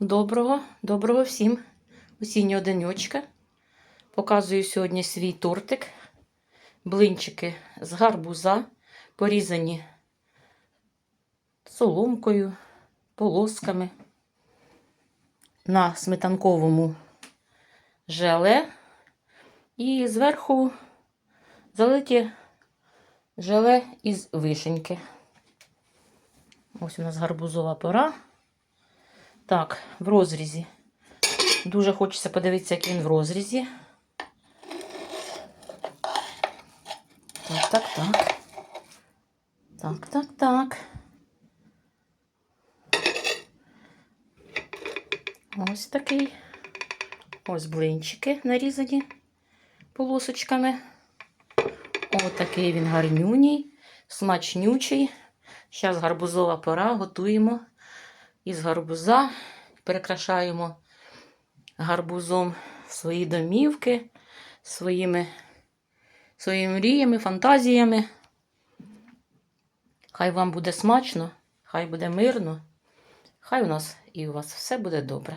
Доброго, доброго всім осіннього денечка. Показую сьогодні свій тортик. Блинчики з гарбуза, порізані соломкою, полосками. На сметанковому желе. І зверху залиті желе із вишеньки. Ось у нас гарбузова пора. Так, в розрізі. Дуже хочеться подивитися, як він в розрізі. Так, так, так. Так, так, так. Ось такий. Ось блинчики нарізані полосочками. Ось такий він гарнюній, смачнючий. Зараз гарбузова пора, готуємо із гарбуза, перекрашаємо гарбузом свої домівки, своїми, своїми мріями, фантазіями. Хай вам буде смачно, хай буде мирно, хай у нас і у вас все буде добре.